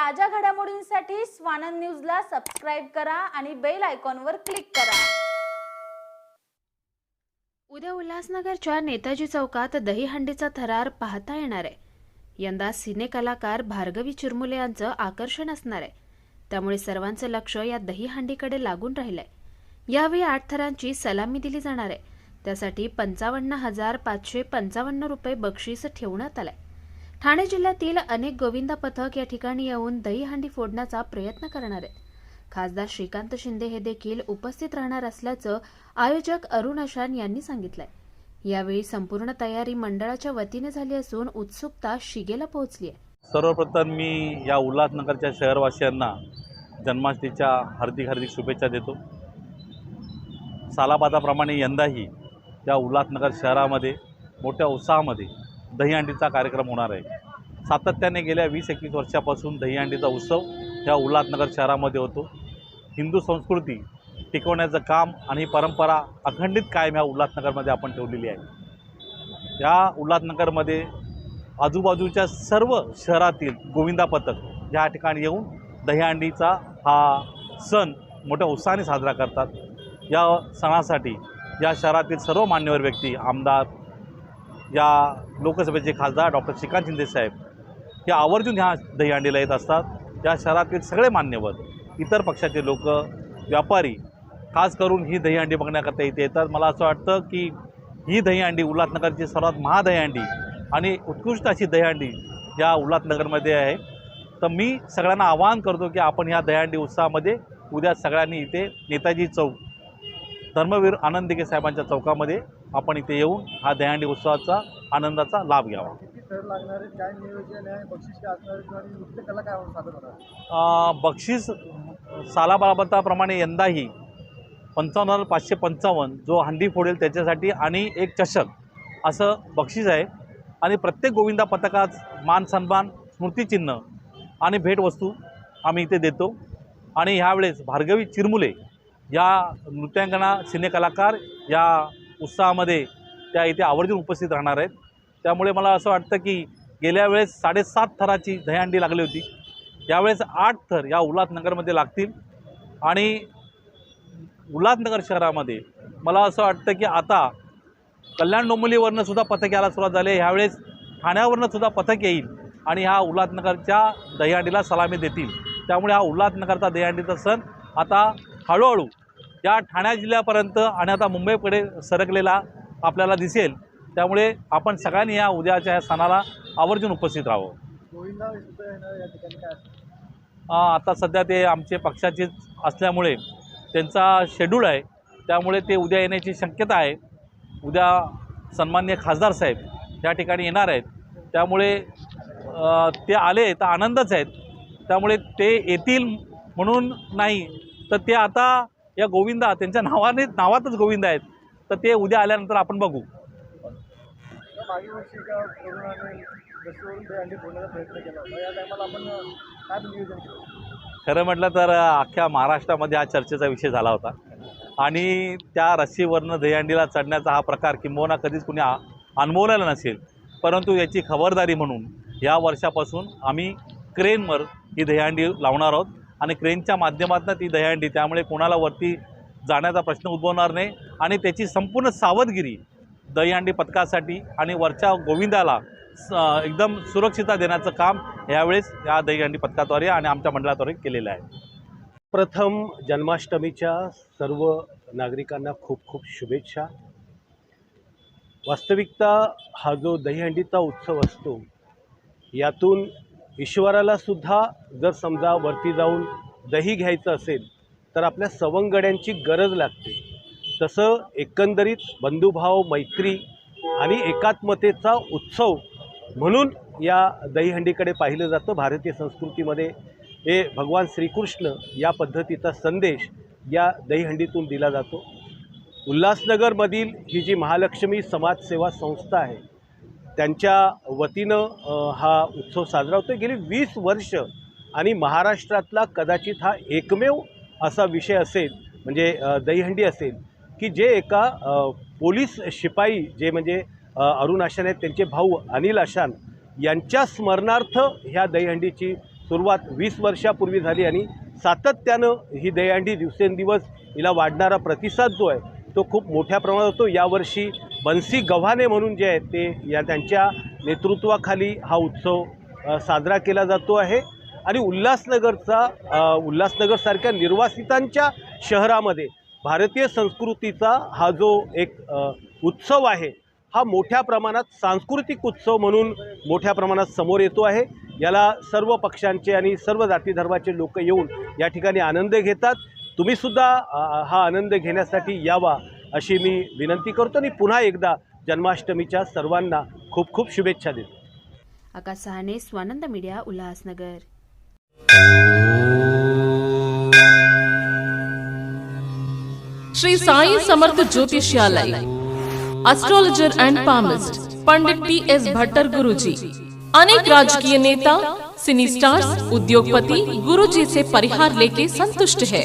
ताज्या घडामोडींसाठी स्वानंद न्यूजला सबस्क्राईब करा आणि बेल आयकॉनवर क्लिक करा. उद्या उल्हासनगरच्या नेताजी चौकात दहीहंडीचा थरार पाहता येणार आहे. यंदा सिने कलाकार भार्गवी चिरमुले यांचं आकर्षण असणार आहे. त्यामुळे सर्वांचं लक्ष या दहीहंडीकडे लागून राहिलंय. यावेळी आठ थरांची सलामी दिली जाणार आहे. त्यासाठी पंचावन्न हजार पाचशे पंचावन्न रुपये बक्षीस ठेवण्यात आलंय. ठाणे जिल्ह्यातील अनेक गोविंदा पथक या ठिकाणी येऊन दहीहंडी फोडण्याचा प्रयत्न करणार आहेत. खासदार श्रीकांत शिंदे हे देखील उपस्थित राहणार असल्याचं आयोजक अरुण अशान यांनी सांगितलंय. यावेळी संपूर्ण तयारी मंडळाच्या वतीने झाली असून उत्सुकता शिगेला पोहोचली आहे. सर्वप्रथम मी या उल्हासनगरच्या शहरवासियांना जन्माष्टमीच्या हार्दिक हार्दिक शुभेच्छा देतो. सालाबादाप्रमाणे यंदाही या उल्हासनगर शहरामध्ये मोठ्या उत्साहामध्ये दहीहंडीचा कार्यक्रम होणार आहे. सातत्याने गेल्या वीस एकवीस वर्षापासून दहीहंडीचा उत्सव ह्या उल्हासनगर शहरामध्ये होतो. हिंदू संस्कृती टिकवण्याचं काम आणि परंपरा अखंडित कायम ह्या उल्हासनगरमध्ये आपण ठेवलेली आहे. या उल्हासनगरमध्ये आजूबाजूच्या सर्व शहरातील गोविंदा पथक या ठिकाणी येऊन दहीहंडीचा हा सण मोठ्या उत्साहाने साजरा करतात. या सणासाठी या शहरातील सर्व मान्यवर व्यक्ती आमदार या लोकसभेचे खासदार डॉक्टर श्रीकांत शिंदेसाहेब हे आवर्जून ह्या दहीहंडीला येत असतात. या शहरातील सगळे मान्यवर इतर पक्षाचे लोक व्यापारी खास करून ही दहीहंडी बघण्याकरता इथे येतात. मला असं वाटतं की ही दहीहंडी उल्हासनगरची सर्वात महादहीहंडी आणि उत्कृष्ट अशी दहीहंडी या उल्हासनगरमध्ये आहे. तर मी सगळ्यांना आवाहन करतो की आपण ह्या दहीहंडी उत्सवामध्ये उद्या सगळ्यांनी इथे नेताजी चौक धर्मवीर आनंदिके साहेबांच्या चौकामध्ये आपण इथे येऊन हा दहीहंडी उत्सवाचा आनंदाचा लाभ घ्यावा. बक्षीस सालाबाबताप्रमाणे यंदाही पंचावन्न हजार पाचशे पंचावन्न जो हंडी फोडेल त्याच्यासाठी आणि एक चषक असं बक्षीस आहे. आणि प्रत्येक गोविंदा पथकात मान सन्मान स्मृतिचिन्ह आणि भेटवस्तू आम्ही इथे देतो. आणि ह्यावेळेस भार्गवी चिरमुले या नृत्यांगना सिनेकलाकार या उत्साहामध्ये त्या इथे आवर्जून उपस्थित राहणार आहेत. त्यामुळे मला असं वाटतं की गेल्या वेळेस साडेसात थराची दहीहंडी लागली होती. यावेळेस आठ थर या उल्हासनगरमध्ये लागतील. आणि उल्हासनगर शहरामध्ये मला असं वाटतं की आता कल्याण डोंबिवलीवरनं सुद्धा पथक यायला सुरुवात झाली आहे. ह्यावेळेस ठाण्यावरनं सुद्धा पथक येईल आणि ह्या उल्हासनगरच्या दहीहंडीला सलामी देतील. त्यामुळे हा उल्हासनगरचा दहीहंडीचा सण आता हळूहळू या ठाण्या जिल्ह्यापर्यंत आणि आता मुंबईकडे सरकलेला आपल्याला दिसेल. त्यामुळे आपण सगळ्यांनी या उद्याच्या या सणाला आवर्जून उपस्थित राहावं. आता सध्या ते आमचे पक्षाचेच असल्यामुळे त्यांचा शेड्यूल आहे. त्यामुळे ते उद्या येण्याची शक्यता आहे. उद्या सन्मान्य खासदार साहेब या ठिकाणी येणार आहेत. त्यामुळे ते आले तर आनंदच आहेत. त्यामुळे ते येतील म्हणून नाही तर ते आता या गोविंदा त्यांच्या नावाने नावातच गोविंद आहेत. तर ते उद्या आल्यानंतर आपण बघू. खरं म्हटलं तर अख्ख्या महाराष्ट्रामध्ये हा चर्चेचा विषय झाला होता. आणि त्या रस्सीवरनं दहीहंडीला चढण्याचा हा प्रकार किंबहुना कधीच कुणी अनुभवलेला नसेल. परंतु याची खबरदारी म्हणून या वर्षापासून आम्ही क्रेनवर ही दहीहंडी लावणार आहोत. आणि क्रेनच्या माध्यमातून ती दहीहंडी. त्यामुळे कोणाला वरती जाण्याचा प्रश्न उद्भवणार नाही. आणि त्याची संपूर्ण सावधगिरी दहीहंडी पथकासाठी आणि वरच्या गोविंदाला स- एकदम सुरक्षितता देण्याचं काम यावेळेस या दहीहंडी पथकाद्वारे आणि आमच्या मंडळाद्वारे केलेलं आहे. प्रथम जन्माष्टमीच्या सर्व नागरिकांना खूप खूप शुभेच्छा. वास्तविकता हा जो दहीहंडीचा उत्सव असतो यातून ईश्वराला सुद्धा जर समजा वरती जाऊन दही घ्यायचं असेल तर आपल्या सवंगड्यांची गरज लागते. तसं एकंदरीत बंधुभाव मैत्री आणि एकात्मतेचा उत्सव म्हणून या दहीहंडीकडे पाहिलं जातं. भारतीय संस्कृतीमध्ये हे भगवान श्रीकृष्ण या पद्धतीचा संदेश या दहीहंडीतून दिला जातो. उल्हासनगरमधील ही जी महालक्ष्मी समाजसेवा संस्था आहे त्यांच्या वतीनं हा उत्सव साजरा होतो गेली वीस वर्ष आणि महाराष्ट्रातला कदाचित हा एकमेव असा विषय असेल म्हणजे दहीहंडी असेल की जे एका पोलीस शिपाई जे म्हणजे अरुण आशान आहेत त्यांचे भाऊ अनिल आशान यांच्या स्मरणार्थ ह्या दहीहंडीची सुरुवात वीस वर्षापूर्वी झाली आणि सातत्यानं ही दहीहंडी दिवसेंदिवस हिला वाढणारा प्रतिसाद जो आहे तो खूप मोठ्या प्रमाणात होतो. यावर्षी बन्सी गव्हाणे म्हणून जे आहेत ते या त्यांच्या नेतृत्वाखाली हा उत्सव साजरा केला जातो आहे. आणि उल्हासनगरचा उल्हासनगरसारख्या निर्वासितांच्या शहरामध्ये भारतीय संस्कृतीचा हा जो एक उत्सव आहे हा मोठ्या प्रमाणात सांस्कृतिक उत्सव म्हणून मोठ्या प्रमाणात समोर येतो आहे. याला सर्व पक्षांचे आणि सर्व जाती धर्माचे लोक येऊन या ठिकाणी आनंद घेतात. तुम्हीसुद्धा हा आनंद घेण्यासाठी यावा अशी मी विनंती करतो आणि पुन्हा एकदा जन्माष्टमीच्या सर्वांना खूप खूप शुभेच्छा देतो. Akash Sahane Swanand media Ulhasnagar. Shri Sai Samarth ज्योतिषालय astrologer and palmist Pandit T S Bhattar Guruji. अनेक राजकीय नेता सिनी स्टार्स उद्योगपति गुरुजी से परिहार लेके संतुष्ट है.